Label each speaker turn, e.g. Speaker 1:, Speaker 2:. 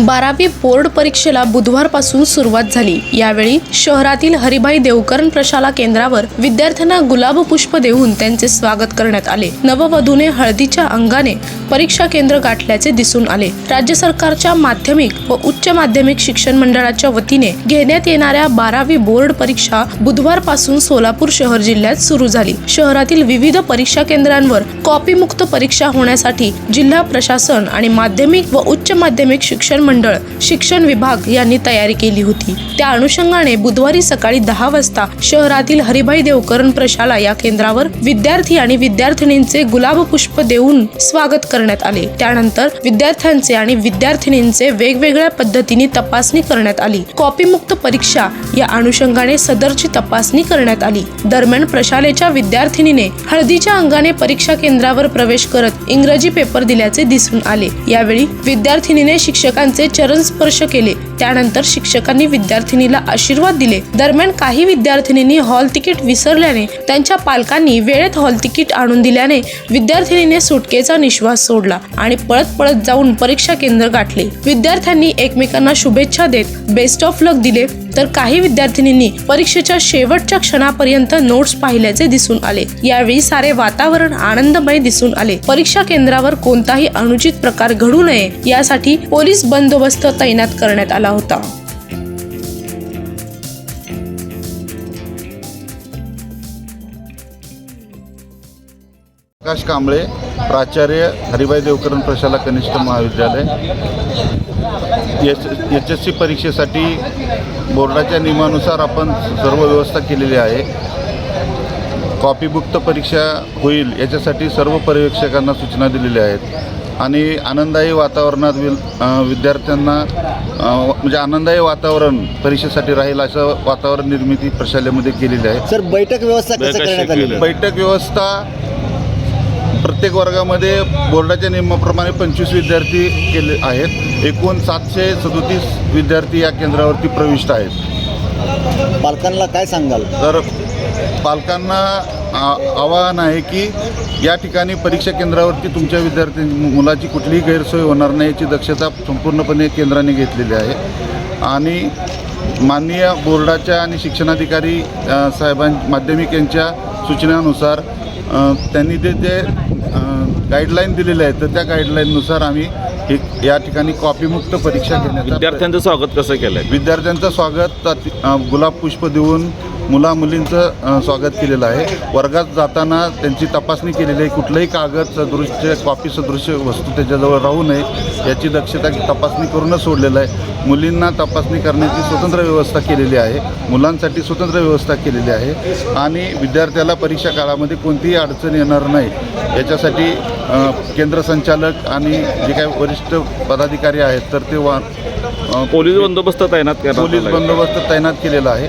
Speaker 1: बारावी बोर्ड परीक्षेला बुधवारपासून सुरुवात झाली. यावेळी शहरातील हरिभाई देवकरण प्रशाला केंद्रावर विद्यार्थ्यांना गुलाब पुष्प देऊन त्यांचे स्वागत करण्यात आले. नववधूने हळदीच्या अंगाने परीक्षा केंद्र गाठल्याचे दिसून आले. राज्य सरकारच्या माध्यमिक व उच्च माध्यमिक शिक्षण मंडळाच्या वतीने घेण्यात येणाऱ्या बारावी बोर्ड परीक्षा बुधवारपासून सोलापूर शहर जिल्ह्यात सुरू झाली. शहरातील विविध परीक्षा केंद्रांवर कॉपीमुक्त परीक्षा होण्यासाठी जिल्हा प्रशासन आणि माध्यमिक व उच्च माध्यमिक शिक्षण मंडळ शिक्षण विभाग यांनी तयारी केली होती. त्या अनुषंगाने बुधवारी सकाळी दहा वाजता शहरातील हरिभाई देवकरण प्रशाला या केंद्रावर विद्यार्थी आणि विद्यार्थिनींचे गुलाब पुष्प देऊन स्वागत करण्यात आले. त्यानंतर विद्यार्थ्यांचे आणि विद्यार्थिनींचे वेगवेगळ्या पद्धतीने तपासणी करण्यात आली. कॉपीमुक्त परीक्षा या अनुषंगाने सदरची तपासणी करण्यात आली. दरम्यान प्रशालेच्या विद्यार्थिनीने हळदीच्या अंगाने परीक्षा केंद्रावर प्रवेश करत इंग्रजी पेपर दिल्याचे दिसून आले. यावेळी विद्यार्थिनीने शिक्षकांचे चरण स्पर्श केले त्यानंतर शिक्षकांनी विद्यार्थिनीला आशीर्वाद दिले. दरम्यान काही विद्यार्थिनींनी हॉल तिकीट विसरल्याने त्यांच्या पालकांनी वेळेत हॉल तिकीट आणून दिल्याने विद्यार्थिनीने सुटकेचा निश्वास सोडला आणि पळत पळत जाऊन परीक्षा केंद्र गाठले. विद्यार्थ्यांनी एकमेकांना शुभेच्छा देत बेस्ट ऑफ लक दिले. तर काही विद्यार्थिनींनी परीक्षेच्या शेवटच्या क्षणापर्यंत नोट्स पाहिल्याचे दिसून आले. यावेळी सारे वातावरण आनंदमय दिसून आले. परीक्षा केंद्रावर कोणताही अनुचित प्रकार घडू नये यासाठी पोलीस बंदोबस्त तैनात करण्यात आला होता.
Speaker 2: प्रकाश कांबळे प्राचार्य हरिभाई देवकरण प्रशाला कनिष्ठ महाविद्यालय. एच एच एस सी परीक्षेसाठी बोर्डाच्या नियमानुसार आपण सर्व व्यवस्था केलेली आहे. कॉपीमुक्त परीक्षा होईल याच्यासाठी सर्व पर्यवेक्षकांना सूचना दिलेल्या आहेत. आणि आनंददायी वातावरणात विल अं, विद्यार्थ्यांना म्हणजे आनंददायी वातावरण परीक्षेसाठी राहील असं वातावरण निर्मिती प्रशालेमध्ये केलेली आहे.
Speaker 3: सर बैठक व्यवस्था कसं करण्यात आली?
Speaker 2: बैठक व्यवस्था प्रत्येक वर्गामध्ये बोर्डाच्या नियमाप्रमाणे पंचवीस विद्यार्थी केले आहेत. एकूण सातशे सदोतीस विद्यार्थी या केंद्रावरती प्रविष्ट आहेत.
Speaker 3: पालकांना काय सांगाल?
Speaker 2: तर पालकांना आवाहन आहे की या ठिकाणी परीक्षा केंद्रावरती तुमच्या विद्यार्थी मुलाची कुठलीही गैरसोय होणार नाही याची दक्षता संपूर्णपणे केंद्राने घेतलेली आहे. आणि माननीय बोर्डाच्या आणि शिक्षणाधिकारी साहेबां माध्यमिक यांच्या सूचनेनुसार त्यांनी ते जे गाईडलाईन दिलेले आहेत तर त्या गाईडलाईननुसार आम्ही हे या ठिकाणी कॉपीमुक्त परीक्षा घेण्याचा
Speaker 4: विद्यार्थ्यांचं स्वागत कसं केलंय?
Speaker 2: विद्यार्थ्यांचं स्वागत गुलाब पुष्प देऊन मुला मुलींचं स्वागत केलेलं आहे. वर्गात जाताना त्यांची तपासणी केलेली आहे. कुठलंही कागद सदृश्य कॉपी सदृश्य वस्तू त्याच्याजवळ राहू नये याची दक्षता तपासणी करूनच सोडलेलं आहे. मुलींना तपासणी करण्याची स्वतंत्र व्यवस्था केलेली आहे. मुलांसाठी स्वतंत्र व्यवस्था केलेली आहे. आणि विद्यार्थ्याला परीक्षा काळामध्ये कोणतीही अडचण येणार नाही. याच्यासाठी केंद्र संचालक आणि जे काही वरिष्ठ पदाधिकारी आहेत तर ते वा
Speaker 4: पोलीस बंदोबस्त तैनात
Speaker 2: पोलीस. बंदोबस्त तैनात केलेला आहे.